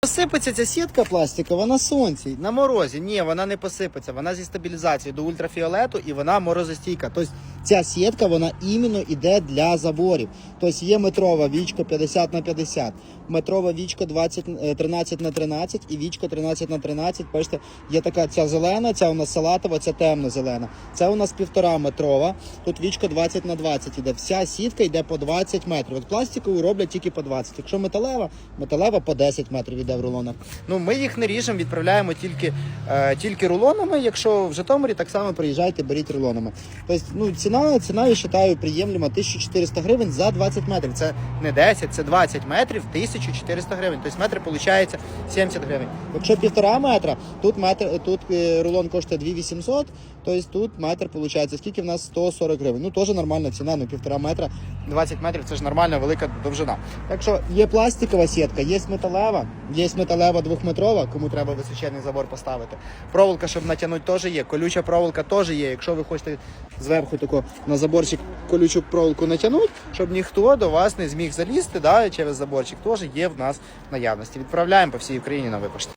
Посипеться ця сітка пластикова на сонці, на морозі. Ні, вона не посипеться. Вона зі стабілізацією до ультрафіолету і вона морозостійка. Тобто ця сітка вона іменно йде для заборів. Тобто є метрова вічка 50 на 50, метрова вічка 20, е, 13 на 13 і вічка 13 на 13. Бачите, є така ця зелена, ця у нас салатова, ця темно-зелена. Це у нас півтора метрова. Тут вічка 20 на 20 іде. Вся сітка йде по 20 метрів. От пластикову роблять тільки по 20. Якщо металева, металева по 10 метрів іде в рулонах. Ну ми їх не ріжемо, відправляємо тільки, е, тільки рулонами. Якщо в Житомирі, так само приїжджайте, беріть рулонами. Тобто, ну ціна, ціна я вважаю приємлема 1400 гривень за 20 метрів. Це не 10, це 20 метрів, 1400 гривень. Тобто метр виходить 70 гривень. Якщо півтора метра, тут метр, тут е, рулон коштує 2800, тобто тут метр виходить, скільки в нас 140 гривень. Ну теж нормальна ціна, ну півтора метра, 20 метрів це ж нормальна велика довжина. Так що є пластикова сітка, є металева, є металева двохметрова, кому треба височений забор поставити. Проволока, щоб натягнути, теж є. Колюча проволока теж є. Якщо ви хочете зверху тако на заборчик колючу проволоку натягнути, щоб ніхто до вас не зміг залізти, да, через заборчик, теж є в нас наявності. Відправляємо по всій Україні на випашті.